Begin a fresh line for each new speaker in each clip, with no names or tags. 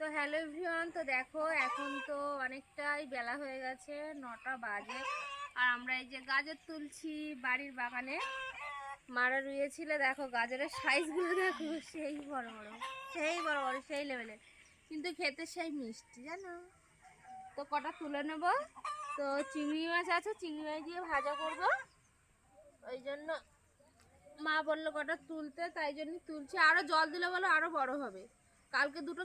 তো hello everyone, তো দেখো এখন তো অনেকটাই বেলা হয়ে গেছে, নটা বাজে। আর আমরা এই যে গাজর তুলছি বাড়ির বাগানে। মারা রুয়েছিল দেখো গাজরের সাইজগুলো দেখো, সেই বড় বড়, সেই বড় বড়, সেই লেভেলের কিন্তু খেতে সেই মিষ্টি, জানো? তো কটা তুলে নেব? তো চিংড়ি মাছ আছে, চিংড়ি মাছ দিয়ে ভাজা করব। ওই জন্য মা বলল কটা তুলতে, তাই জন্য তুলছি। আরও জল দিলে বলো আরও বড় হবে। কালকে দুটো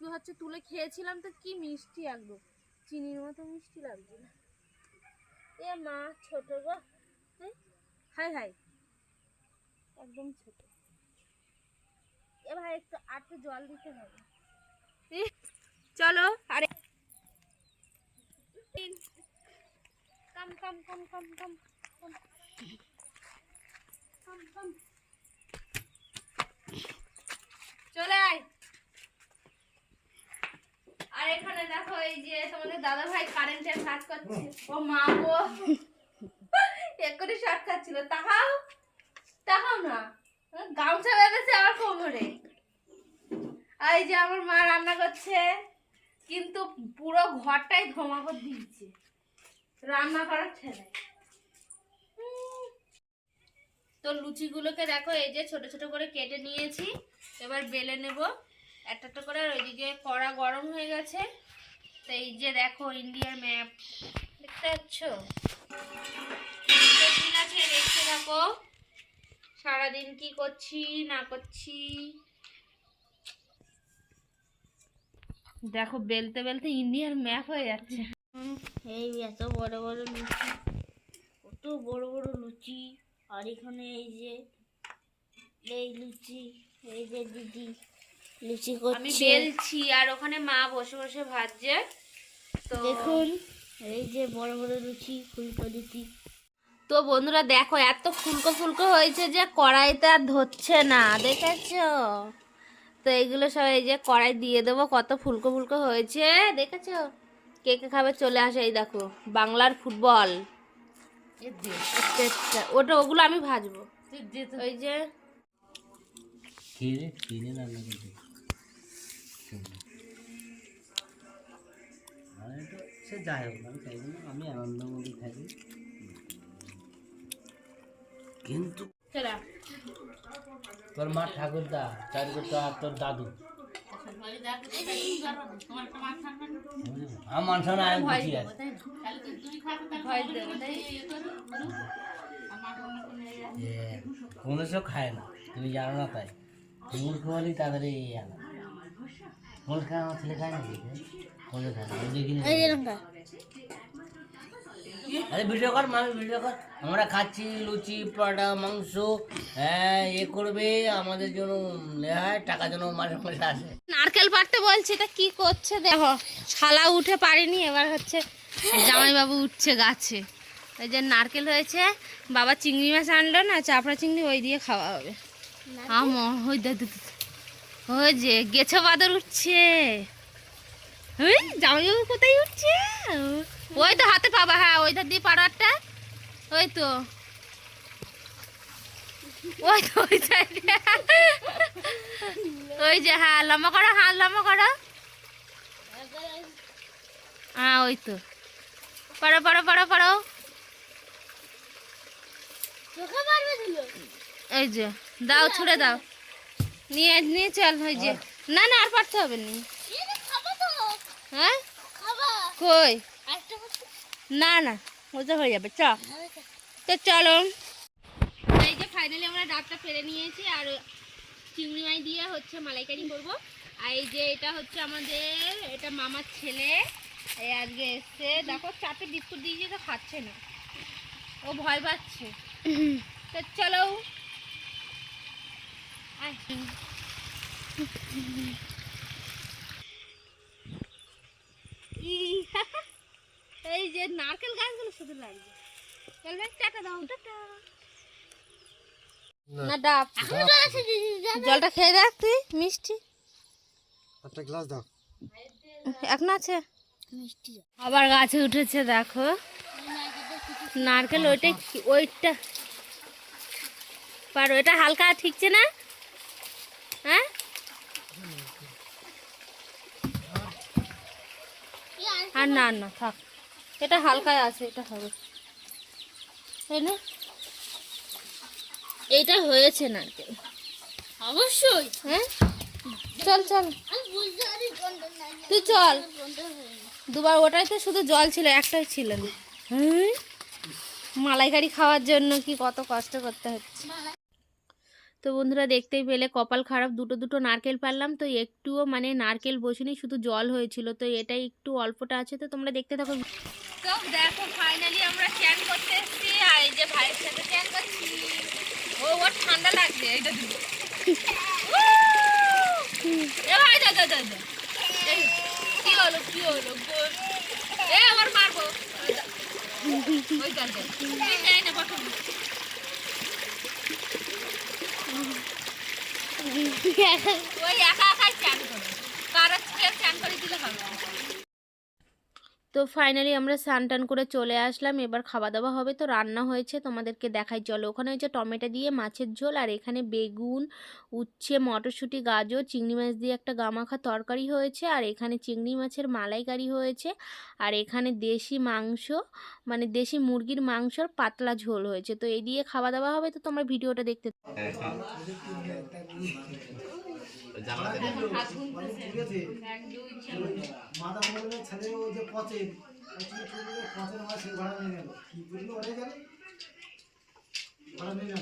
হচ্ছে তুলে খেয়েছিলাম তো কি মিষ্টি একদম চিনির মতো মিষ্টি লাগছে না। এ মা, ছোট গো। High high. একদম ছোট। এ ভাই, একটু একটু জল দিতে হবে। চলো, আরে। কাম কাম কাম কাম কাম কাম। কাম কাম চলে আয় আর এখানে দেখো এই যে তোমাদের দাদা ভাই কারেন্টের কাজ করছে। ও মা গো। এক্ষুনি শর্ট খাচ্ছিল তাকাও তাকাও না। গামছা বেঁধেছে আমার কোমরে। এই যে আমার মা রান্না করছে, কিন্তু পুরো ঘরটাই ধোঁয়া করে দিচ্ছে রান্না করার ছেলে। তো লুচিগুলোকে দেখো, এই যে ছোট ছোট করে কেটে নিয়েছি। এবার বেলে নেব। একটা একটা করে ওইদিকে কড়া গরম হয়ে গেছে। এই যে দেখো ইন্ডিয়ার ম্যাপ দেখতে পাচ্ছ? ঠিক আছে, দেখতে থাকো। সারাদিন কি করছি, না করছি? দেখো, বেলতে বেলতে ইন্ডিয়ার ম্যাপ হয়ে যাচ্ছে।
এই এত বড় বড় লুচি, কত বড় বড় লুচি। আর এখানে এই যে, এই লুচি, এই যে দিদি। লুচি
আমি
করছে।
বেলছি আর ওখানে মা বসে বসে ভাজছে তো
দেখুন এই যে বড় বড় লুচি ফুলকো লুচি
তো বন্ধুরা দেখো এত ফুলকো ফুলকো হয়েছে যে কড়াইতে আর ধরছে না দেখেছ? তো এগুলো সব এই যে কড়াই দিয়ে দেবো কত ফুলকো ফুলকো হয়েছে দেখেছ? কে কে খাবে চলে আসে এই দেখো বাংলার ফুটবল। আচ্ছা, আচ্ছা, ওটা ওগুলো আমি ভাজবো। ওই যে
কিনে কিনে রান্না করতে মানে তো সে যাই হোক আমি তাই জন্য আমি আনন্দের মধ্যে থাকি। কিন্তু তোর মা ঠাকুরদা চারিকটা আর তোর দাদু। আমার মান আমি বুঝি আছে
তাই
যে কোনো সব খায় না তুমি জানো না তাই। মূর্খ বলি তাদের এই আনা। মূর্খ আমার ছেলে খায় না
এই
আরে ভিডিও কর মামি ভিডিও কর। আমরা খাচ্ছি লুচি পরোটা মাংস হ্যাঁ এ করবে আমাদের জন্য হ্যাঁ টাকা যেন মাসে মাসে আসে।
নারকেল পাড়তে বলছি তা কি করছে দেখো। শালা উঠে পারিনি এবার হচ্ছে জামাইবাবু উঠছে গাছে। ওই যে নারকেল হয়েছে বাবা চিংড়ি মাছ আনলো না চাপড়া চিংড়ি ওই দিয়ে খাওয়া হবে। আম ওই দে দে, দে, দে। ওই যে গেছো বাদর উঠছে। ওই জামাইবাবু কোথায় উঠছে? ওই তো হাতে পাবা হ্যাঁ ওই ধার দিয়ে পাড়ো ওই তো। ওই তো ওই সাইডে। ওই যে হ্যাঁ লম্বা করো হাত লম্বা করো। হ্যাঁ ওই তো। পারো পারো পারো পারো
চোখে
এই যে দাও ছুড়ে দাও। নিয়ে নিয়ে চল ওই যে। না না আর পারতে হবে নি। হ্যাঁ?
খাব
কই? না না ওটা হয়ে যাবে চ। তো চলো। এই যে ফাইনালি আমরা ডাবটা ফেলে নিয়েছি আর চিংড়ি মাছ দিয়ে হচ্ছে মালাইকারি করব। আর এই যে এটা হচ্ছে আমাদের এটা মামার ছেলে। এই আজকে এসছে। দেখো চারটে বিস্কুট দিয়েছি তো খাচ্ছে না। ও ভয় পাচ্ছে। তো চলো। আয়। এই যে নারকেল গাছগুলো শুধু লাগবে চলবে টাটা দাও টাটা। না। ডাব জলটা খেয়ে দেখ তুই মিষ্টি।
একটা গ্লাস দাও।
এখন আছে।
মিষ্টি
আবার গাছে উঠেছে দেখো। নারকেল ওইটা ওইটা। পারো এটা হালকা ঠিকছে না? হ্যাঁ? আর না না থাক। এটা হালকায় আছে এটা হবে। তাই না? এইটা হয়েছে নারকেল
অবশ্যই।
হ্যাঁ? চল চল।
না
তুই চল। দুবার ওটাই তো শুধু জল ছিল একটাই ছিল না। হ্যাঁ? মালাইকারি খাওয়ার জন্য কি কত কষ্ট করতে হচ্ছে। তো বন্ধুরা দেখতেই পেলে কপাল খারাপ দুটো দুটো নারকেল পারলাম। তো একটুও মানে নারকেল বসেনি শুধু জল হয়েছিল। তো এটাই একটু অল্পটা আছে তো তোমরা দেখতে থাকো। দেখো ফাইনালি আমরা চ্যান করতে এসেছি। আর এই যে ভাইয়ের সাথে চ্যান করছি। ও, ওর ঠান্ডা লাগছে, এইটা এ ভাই দা এ, আবার মারবো। ওই একা একাই চান করে। কার চান করে দিলে হবে। তো ফাইনালি আমরা স্নান টান করে চলে আসলাম, এবার খাওয়া দাওয়া হবে। তো রান্না হয়েছে, তোমাদেরকে দেখাই। চলো, ওখানে হয়েছে টমেটো দিয়ে মাছের ঝোল, আর এখানে বেগুন, উচ্ছে, মটরশুঁটি, গাজর, চিংড়ি মাছ দিয়ে একটা গামাখা তরকারি হয়েছে, আর এখানে চিংড়ি মাছের মালাইকারি হয়েছে, আর এখানে দেশি মাংস মানে দেশি মুরগির মাংসর পাতলা ঝোল হয়েছে। তো এই দিয়ে খাওয়া দাওয়া হবে, তো তোমরা ভিডিওটা দেখতে
মাথা বললে ছেলে ওই যে পচে। পচের সে ভাড়া নিয়ে কি করল জানে ভাড়া নিয়ে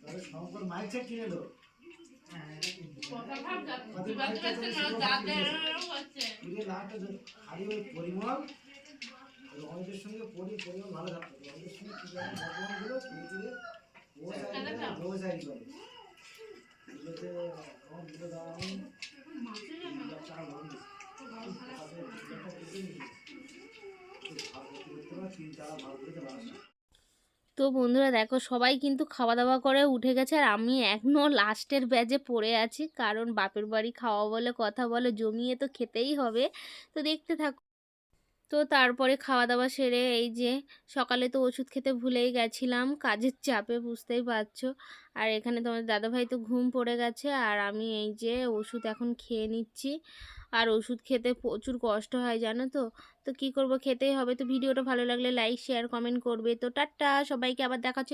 তাহলে শঙ্কর মাইক সেট কিনে এলো পরিমল সঙ্গে পরি পরিমল ভালো থাকতো। অনেকের সঙ্গে
তো বন্ধুরা দেখো, সবাই কিন্তু খাওয়া দাওয়া করে উঠে গেছে আর আমি এখনও লাস্টের ব্যাজে পড়ে আছি। কারণ বাপের বাড়ি খাওয়া বলে, কথা বলে, জমিয়ে তো খেতেই হবে। তো দেখতে থাকো। তো তারপরে খাওয়া দাওয়া সেরে এই যে সকালে তো ওষুধ খেতে ভুলেই গেছিলাম, কাজের চাপে বুঝতেই পারছ। আর এখানে তোমার দাদাভাই তো ঘুম পড়ে গেছে আর আমি এই যে ওষুধ এখন খেয়ে নিচ্ছি। আর ওষুধ খেতে প্রচুর কষ্ট হয়, জানো তো? তো কী করব, খেতেই হবে। তো ভিডিওটা ভালো লাগলে লাইক শেয়ার কমেন্ট করবে। তো টাটা, সবাইকে আবার দেখা হচ্ছে